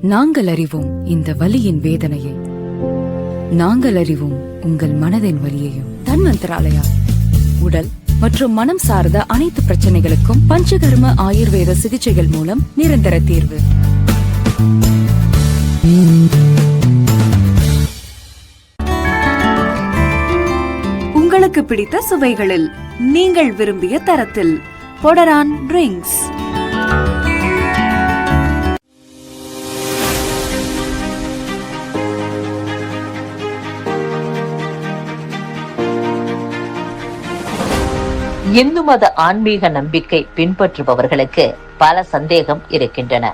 நாங்கள் அறிவோம் இந்த வலியின் வேதனையை. நாங்கள் அறிவோம் உங்கள் மனதின் வலியையும். தன்வந்தராலயா? உடல் மற்றும் மனம் சார்ந்த அனைத்து பிரச்சனைகளுக்கும் பஞ்சகர்ம ஆயுர்வேத சிகிச்சைகள் மூலம் நிரந்தர தீர்வு. உங்களுக்கு பிடித்த சுவைகளில் நீங்கள் விரும்பிய தரத்தில் பொடரான் ட்ரிங்க்ஸ் இந்து மத ஆன்மீக நம்பிக்கை பின்பற்றுபவர்களுக்கு பல சந்தேகம் இருக்கின்றன.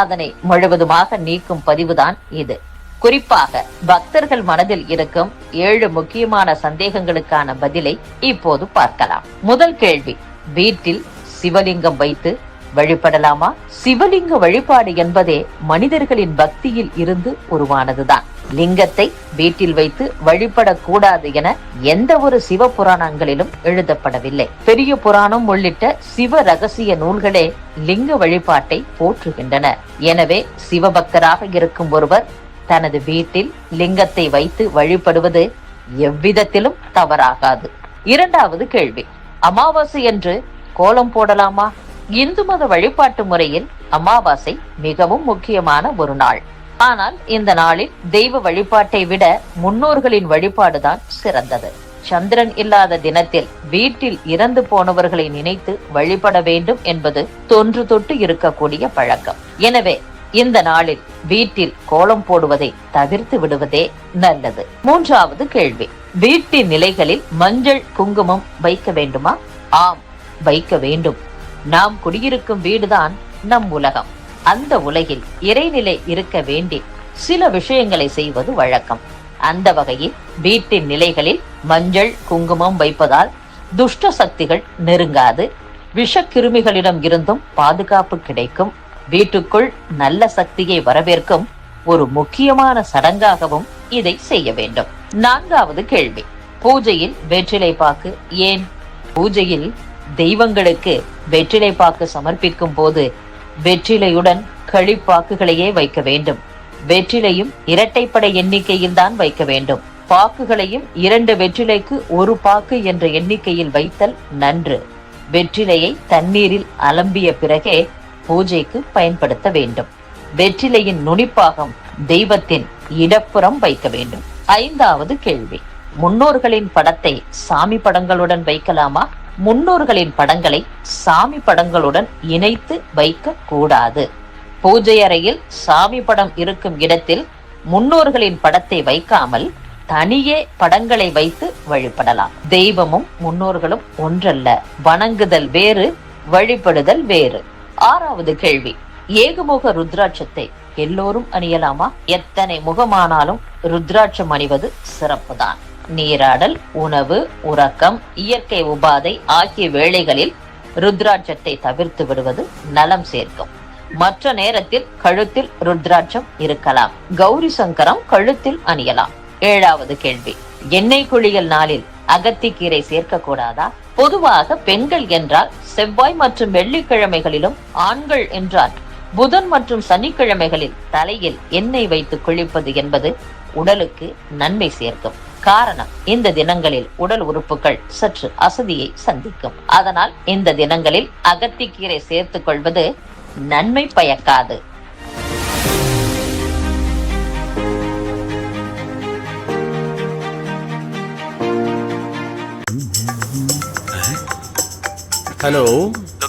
அதனை முழுவதுமாக நீக்கும் பதிவுதான் இது. குறிப்பாக பக்தர்கள் மனதில் இருக்கும் ஏழு முக்கியமான சந்தேகங்களுக்கான பதிலை இப்போது பார்க்கலாம். முதல் கேள்வி வீட்டில் சிவலிங்கம் வைத்து வழிபடலாமா? சிவலிங்க வழிபாடு என்பதே மனிதர்களின் பக்தியில் இருந்து உருவானதுதான். லிங்கத்தை வீட்டில் வைத்து வழிபடக்கூடாது என எந்த ஒரு சிவ புராணங்களிலும் எழுதப்படவில்லை. பெரிய புராணம் உள்ளிட்ட சிவ ரகசிய நூல்களே லிங்க வழிபாட்டை போற்றுகின்றன. எனவே சிவபக்தராக இருக்கும் ஒருவர் தனது வீட்டில் லிங்கத்தை வைத்து வழிபடுவது எவ்விதத்திலும் தவறாகாது. இரண்டாவது கேள்வி அமாவாசை என்று கோலம் போடலாமா? இந்து மத வழிபாட்டு முறையில் அமாவாசை மிகவும் முக்கியமான ஒரு நாள். ஆனால் இந்த நாளில் தெய்வ வழிபாட்டை விட முன்னோர்களின் வழிபாடுதான் சிறந்தது. சந்திரன் இல்லாத தினத்தில் வீட்டில் இறந்து போனவர்களை நினைத்து வழிபட வேண்டும் என்பது தொன்று தொட்டு இருக்கக்கூடிய பழக்கம். எனவே இந்த நாளில் வீட்டில் கோலம் போடுவதை தவிர்த்து விடுவதே நல்லது. மூன்றாவது கேள்வி. வீட்டின் நிலைகளில் மஞ்சள் குங்குமம் வைக்க வேண்டுமா? ஆம் வைக்க வேண்டும். நாம் குடியிருக்கும் வீடுதான் நம் உலகம். அந்த உலகில் இறைநிலை இருக்க வேண்டி சில விஷயங்களை செய்வது வழக்கம். அந்த வகையில் வீட்டின் நிலைகளில் மஞ்சள் குங்குமம் வைப்பதால் துஷ்ட சக்திகள் நெருங்காது. விஷக்கிருமிகளிடம் இருந்தும் பாதுகாப்பு கிடைக்கும். வீட்டுக்குள் நல்ல சக்தியை வரவேற்கும் ஒரு முக்கியமான சடங்காகவும் இதை செய்ய வேண்டும். நான்காவது கேள்வி. பூஜையில் வெற்றிலை பாக்கு ஏன்? பூஜையில் தெய்வங்களுக்கு வெற்றிலை பாக்கு சமர்ப்பிக்கும் போது வெற்றிலையுடன் களிப்பாக்குகளையே வைக்க வேண்டும். வெற்றிலையும் இரட்டைப்படை எண்ணிக்கையில் தான் வைக்க வேண்டும். பாக்குகளையும் இரண்டு வெற்றிலைக்கு ஒரு பாக்கு என்ற எண்ணிக்கையில் வைத்தல் நன்று. வெற்றிலையை தண்ணீரில் அலம்பிய பிறகே பூஜைக்கு பயன்படுத்த வேண்டும். வெற்றிலையின் நுனிப்பாகம் தெய்வத்தின் இடப்புறம் வைக்க வேண்டும். ஐந்தாவது கேள்வி. முன்னோர்களின் படத்தை சாமி படங்களுடன் வைக்கலாமா? முன்னோர்களின் படங்களை சாமி படங்களுடன் இணைத்து வைக்க கூடாது. பூஜை அறையில் சாமி படம் இருக்கும் இடத்தில் முன்னோர்களின் படத்தை வைக்காமல் தனியே படங்களை வைத்து வழிபடலாம். தெய்வமும் முன்னோர்களும் ஒன்றல்ல. வணங்குதல் வேறு வழிபடுதல் வேறு. ஆறாவது கேள்வி. ஏகமுக ருத்ராட்சத்தை எல்லோரும் அணியலாமா? எத்தனை முகமானாலும் ருத்ராட்சம் அணிவது சிறப்புதான். நீராடல் உணவு உறக்கம் இயற்கை உபாதை ஆகிய வேளைகளில் ருத்ராட்சத்தை தவிர்த்து விடுவது நலம் சேர்க்கும். மற்ற நேரத்தில் கழுத்தில் ருத்ராட்சம் இருக்கலாம். கௌரி சங்கரம் கழுத்தில் அணியலாம். ஏழாவது கேள்வி. எண்ணெய் குளியல் நாளில் அகத்திக்கீரை சேர்க்க கூடாதா பொதுவாக பெண்கள் என்றால் செவ்வாய் மற்றும் வெள்ளிக்கிழமைகளிலும் ஆண்கள் என்றால் புதன் மற்றும் சனிக்கிழமைகளில் தலையில் எண்ணெய் வைத்து குளிப்பது என்பது உடலுக்கு நன்மை சேர்க்கும். காரணம் இந்த தினங்களில் உடல் உறுப்புகள் சற்று அசதியை சந்திக்கும். அதனால் இந்த தினங்களில் அகத்திக்கீரை சேர்த்துக் கொள்வது நன்மை பயக்காது. ஹலோ.